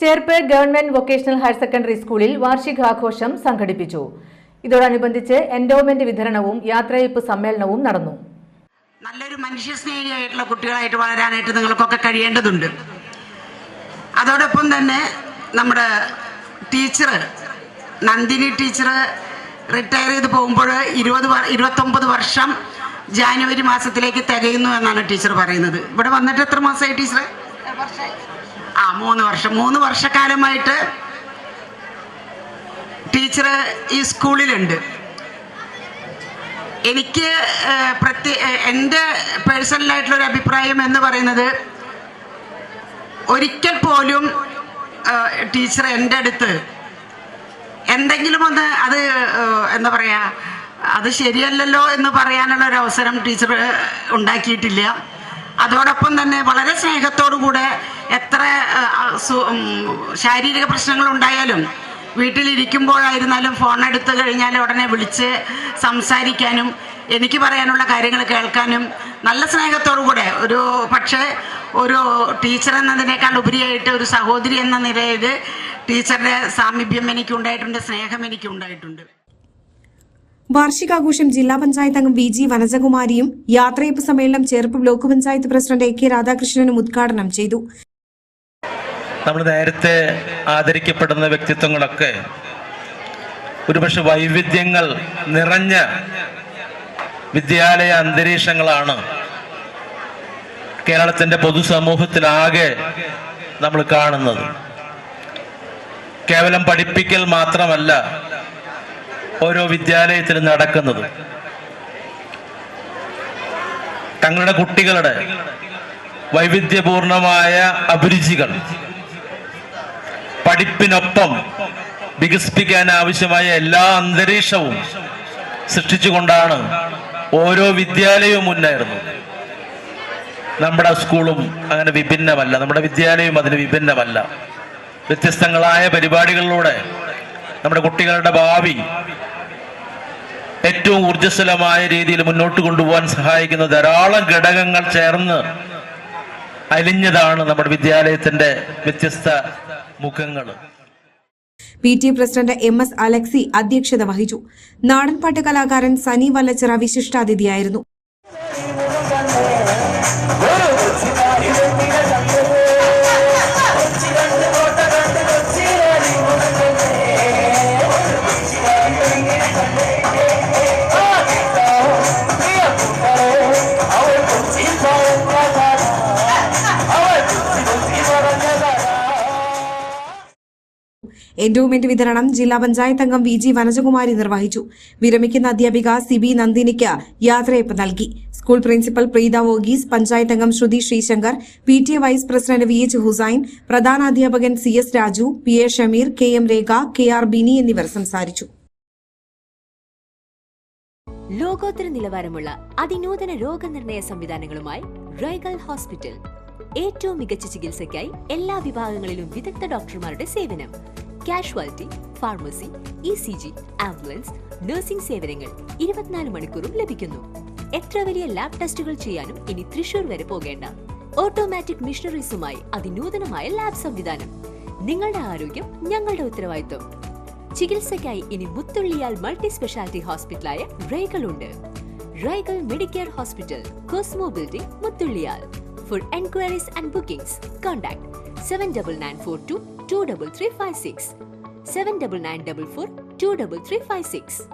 Cherpu government vocational higher secondary സ്കൂളിൽ വാർഷികാഘോഷം സംഘടിപ്പിച്ചു. ഇതോടനുബന്ധിച്ച് എൻഡോമെന്റ് വിതരണവും യാത്രയയപ്പ് സമ്മേളനവും നടന്നു. നല്ലൊരു മനുഷ്യസ്നേഹിയായിട്ടുള്ള കുട്ടികളായിട്ട് വളരാനായിട്ട് നിങ്ങൾക്കൊക്കെ കഴിയേണ്ടതുണ്ട്. അതോടൊപ്പം തന്നെ നമ്മുടെ ടീച്ചർ നന്ദിനി ടീച്ചർ റിട്ടയർ ചെയ്ത് പോകുമ്പോൾ ഇരുപത് ഇരുപത്തൊമ്പത് വർഷം ജാനുവരി മാസത്തിലേക്ക് തികയുന്നു എന്നാണ് ടീച്ചർ പറയുന്നത്. ഇവിടെ വന്നിട്ട് എത്ര മാസമായി ടീച്ചർ ആ മൂന്ന് വർഷം. മൂന്ന് വർഷക്കാലമായിട്ട് ടീച്ചർ ഈ സ്കൂളിലുണ്ട്. എനിക്ക് പ്രത്യേക എന്റെ പേഴ്സണലായിട്ടുള്ളൊരു അഭിപ്രായം എന്ന് പറയുന്നത് ഒരിക്കൽ പോലും ടീച്ചർ എന്റെ അടുത്ത് എന്തെങ്കിലും ഒന്ന് അത് എന്താ പറയുക അത് ശരിയല്ലല്ലോ എന്ന് പറയാനുള്ള ഒരു അവസരം ടീച്ചർ ഉണ്ടാക്കിയിട്ടില്ല. അതോടൊപ്പം തന്നെ വളരെ സ്നേഹത്തോടു കൂടെ എത്ര ശാരീരിക പ്രശ്നങ്ങൾ ഉണ്ടായാലും വീട്ടിലിരിക്കുമ്പോഴായിരുന്നാലും ഫോൺ എടുത്തു കഴിഞ്ഞാൽ ഉടനെ വിളിച്ച് സംസാരിക്കാനും എനിക്ക് പറയാനുള്ള കാര്യങ്ങൾ കേൾക്കാനും നല്ല സ്നേഹത്തോടു കൂടെ. ഒരു പക്ഷേ ഒരു ടീച്ചർ എന്നതിനേക്കാൾ ഉപരിയായിട്ട് ഒരു സഹോദരി എന്ന നിലയിൽ ടീച്ചറുടെ സാമീപ്യം എനിക്കുണ്ടായിട്ടുണ്ട് സ്നേഹം എനിക്കുണ്ടായിട്ടുണ്ട്. വാർഷികാഘോഷം ജില്ലാ പഞ്ചായത്ത് അംഗം വി ജി വനജകുമാരിയും യാത്രയപ്പ് സമ്മേളനം Cherpu block panchayat president A K രാധാകൃഷ്ണനും ഉദ്ഘാടനം ചെയ്തു. നമ്മൾ നേരത്തെ ആദരിക്കപ്പെടുന്ന വ്യക്തിത്വങ്ങളൊക്കെ ഒരുപക്ഷെ വൈവിധ്യങ്ങൾ നിറഞ്ഞ വിദ്യാലയ അന്തരീക്ഷങ്ങളാണ് കേരളത്തിന്റെ പൊതുസമൂഹത്തിലാകെ നമ്മൾ കാണുന്നത്. കേവലം പഠിപ്പിക്കൽ മാത്രമല്ല ഓരോ വിദ്യാലയത്തിൽ നടക്കുന്നത്. തങ്ങളുടെ കുട്ടികളുടെ വൈവിധ്യപൂർണമായ അഭിരുചികൾ പഠിപ്പിനൊപ്പം വികസിപ്പിക്കാൻ ആവശ്യമായ എല്ലാ അന്തരീക്ഷവും സൃഷ്ടിച്ചുകൊണ്ടാണ് ഓരോ വിദ്യാലയവും മുന്നേറുന്നത്. നമ്മുടെ സ്കൂളും അങ്ങനെ വിഭിന്നമല്ല. നമ്മുടെ വിദ്യാലയവും അതിന് വിഭിന്നമല്ല. വ്യത്യസ്തങ്ങളായ പരിപാടികളിലൂടെ നമ്മുടെ കുട്ടികളുടെ ഭാവി ഏറ്റവും ഊർജസ്വലമായ രീതിയിൽ മുന്നോട്ട് കൊണ്ടുപോകാൻ സഹായിക്കുന്ന ധാരാളം ഘടകങ്ങൾ ചേർന്ന് അലിഞ്ഞതാണ് നമ്മുടെ വിദ്യാലയത്തിന്റെ വ്യത്യസ്ത മുഖങ്ങൾ. P T president M S Alexi അധ്യക്ഷത വഹിച്ചു. നാടൻപാട്ട് കലാകാരൻ സനി വല്ലച്ചിറ വിശിഷ്ടാതിഥിയായിരുന്നു. എൻഡോമെന്റ് വിതരണം ജില്ലാ പഞ്ചായത്ത് അംഗം വി ജി വനജകുമാരി നിർവഹിച്ചു. വിരമിക്കുന്ന അധ്യാപിക സിബി നന്ദിനിക്ക് യാത്രയപ്പ് നൽകി. സ്കൂൾ പ്രിൻസിപ്പൽ പ്രീത വോഗീസ് പഞ്ചായത്ത് അംഗം Sruthi Sreesankar P T A vice president V H Hussain പ്രധാനാധ്യാപകൻ C S Raju P A Shameer K M Rekha K R Bini എന്നിവർ സംസാരിച്ചു. ലോകോത്തര നിലവാരമുള്ള അതിനൂതന രോഗനിർണയ സംവിധാനങ്ങളുമായി റൈഗൽ ഹോസ്പിറ്റൽ. ഏറ്റവും മികച്ച ചികിത്സയ്ക്കായി എല്ലാ വിഭാഗങ്ങളിലും വിദഗ്ധ ഡോക്ടർമാരുടെ സേവനം. Casualty pharmacy E C G ambulance nursing സേവനങ്ങൾ ഇരുപത്തിനാല് മണിക്കൂറും ലഭിക്കുന്നു. എത്ര വലിയ ലാബ് ടെസ്റ്റുകൾ ചെയ്യാനും ഇനി തൃശൂർ വരെ പോകേണ്ട. ഓട്ടോമാറ്റിക് മിഷണറീസുമായി അതിനൂതനമായ ലാബ് സംവിധാനം. നിങ്ങളുടെ ആരോഗ്യം ഞങ്ങളുടെ ഉത്തരവാദിത്വം. ചികിത്സയ്ക്കായി ഇനി മുത്തുള്ളിയാൽ മൾട്ടി സ്പെഷ്യാലിറ്റി ഹോസ്പിറ്റലായ റൈഗൽ ഉണ്ട് റൈഗൽ medicare hospital cosmo building മുത്തുള്ളിയാൽ. For enquiries and bookings contact seven double nine four two 23356 79944 23356